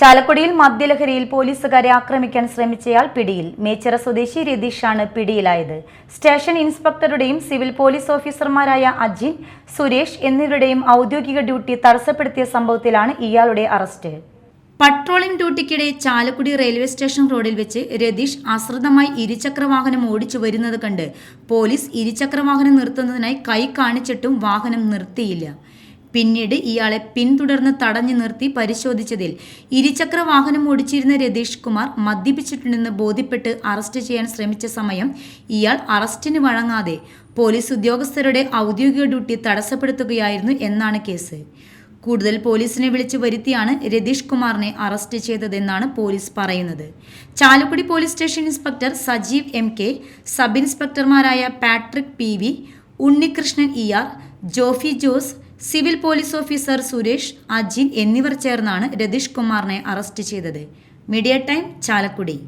ചാലക്കുടിയിൽ മദ്യലഹരിയിൽ പോലീസുകാരെ ആക്രമിക്കാൻ ശ്രമിച്ചയാൾ പിടിയിൽ. മേച്ചിറ സ്വദേശി രതീഷാണ് പിടിയിലായത്. സ്റ്റേഷൻ ഇൻസ്പെക്ടറുടെയും സിവിൽ പോലീസ് ഓഫീസർമാരായ അജിൻ സുരേഷ് എന്നിവരുടെയും ഔദ്യോഗിക ഡ്യൂട്ടി തടസ്സപ്പെടുത്തിയ സംഭവത്തിലാണ് ഇയാളുടെ അറസ്റ്റ്. പട്രോളിംഗ് ഡ്യൂട്ടിക്കിടെ ചാലക്കുടി റെയിൽവേ സ്റ്റേഷൻ റോഡിൽ വെച്ച് രതീഷ് അശ്രദ്ധമായി ഇരുചക്ര വാഹനം ഓടിച്ചു വരുന്നത് കണ്ട് പോലീസ് ഇരുചക്ര വാഹനം നിർത്തുന്നതിനായി കൈ കാണിച്ചിട്ടും വാഹനം നിർത്തിയില്ല. പിന്നീട് ഇയാളെ പിന്തുടർന്ന് തടഞ്ഞു നിർത്തി പരിശോധിച്ചതിൽ ഇരുചക്ര വാഹനം ഓടിച്ചിരുന്ന രതീഷ് കുമാർ മദ്യപിച്ചിട്ടുണ്ടെന്ന് ബോധ്യപ്പെട്ട് അറസ്റ്റ് ചെയ്യാൻ ശ്രമിച്ച സമയം ഇയാൾ അറസ്റ്റിന് വഴങ്ങാതെ പോലീസ് ഉദ്യോഗസ്ഥരുടെ ഔദ്യോഗിക ഡ്യൂട്ടി തടസ്സപ്പെടുത്തുകയായിരുന്നു എന്നാണ് കേസ്. കൂടുതൽ പോലീസിനെ വിളിച്ചു വരുത്തിയാണ് രതീഷ് കുമാറിനെ അറസ്റ്റ് ചെയ്തതെന്നാണ് പോലീസ് പറയുന്നത്. Chalakudy police station inspector Sajeev M K sub ഇൻസ്പെക്ടർമാരായ Patrick P V Unnikrishnan E R Jofy Jose civil police officer Suresh Ajin എന്നിവർ ചേർന്നാണ് രതീഷ് കുമാറിനെ അറസ്റ്റ് ചെയ്തത്. Media time Chalakudy.